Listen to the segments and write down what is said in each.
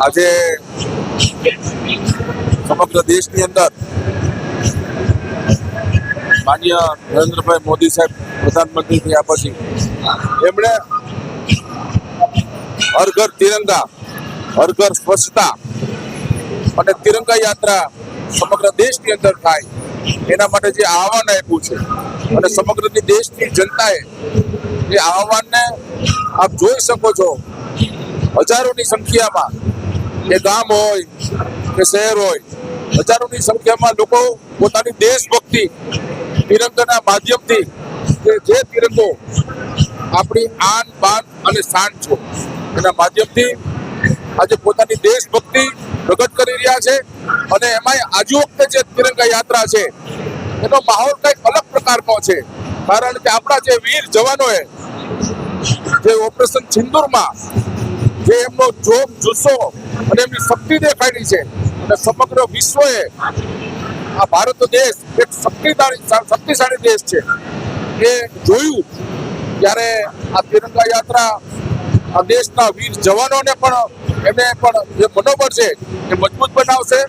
આજે સમગ્ર દેશની અંદર માન્ય નરેન્દ્રભાઈ મોદી સાહેબ પ્રધાનમંત્રી થયા પછી એમણે હર ઘર તિરંગા, હર ઘર સ્વચ્છતા અને તિરંગા યાત્રા સમગ્ર દેશની અંદર થાય. એના માટે જે આહવાન આપ્યું છે અને સમગ્ર દેશની જનતાએ એ આહવાનને આપ જોઈ શકો છો, હજારોની સંખ્યામાં કે ગામ હોય, કે શહેર હોય, હજારોની સંખ્યામાં લોકો પોતાની દેશભક્તિ તિરંગાના માધ્યમથી કે જે તિરંગો આપણી આન, બાન અને શાન છો, એના માધ્યમથી આજે પોતાની દેશભક્તિ પ્રગટ કરી રહ્યા છે અને એમાંય આજુ વખતે જે તિરંગા યાત્રા છે, એનો માહોલ કંઈક અલગ પ્રકારનો છે. કારણ કે આપણા જે વીર જવાનોએ જે ઓપરેશન સિંદૂરમાં જે એમનો જોબ જુસ્સો અને એમની શક્તિ દેખાડી છે અને સમગ્ર વિશ્વએ આ ભારત દેશ એક શક્તિશાળી શક્તિશાળી દેશ છે. એ જોયું ત્યારે આ તિરંગા યાત્રા આ દેશના વીર જવાનોને પણ એમને પણ જે મનોબળ છે એ મજબૂત બનાવશે.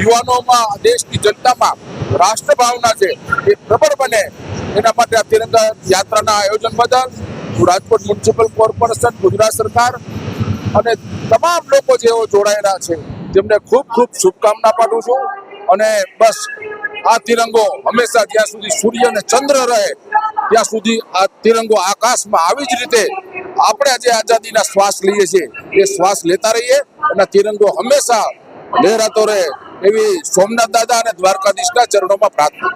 યુવાનોમાં, દેશની જનતામાં રાષ્ટ્ર ભાવના છે, એ પ્રબળ બને. એના માટે આ તિરંગા યાત્રાના આયોજન બદલ હું રાજકોટ મ્યુનિસિપલ કોર્પોરેશન, ગુજરાત સરકાર અને તમામ લોકો જેઓ જોડાયેલા છે, જેમને ખૂબ ખૂબ શુભકામના પાઠવું છું. અને બસ, આ તિરંગો હંમેશા જ્યાં સુધી સૂર્ય અને ચંદ્ર રહે, ત્યાં સુધી આ તિરંગો આકાશમાં આવી જ રીતે આપણે જે આઝાદીના શ્વાસ લઈએ છીએ. એ શ્વાસ લેતા રહીએ અને તિરંગો હંમેશા લહેરાતો રહે. એવી સોમનાથ દાદા અને દ્વારકાધીશના ચરણોમાં પ્રાર્થના.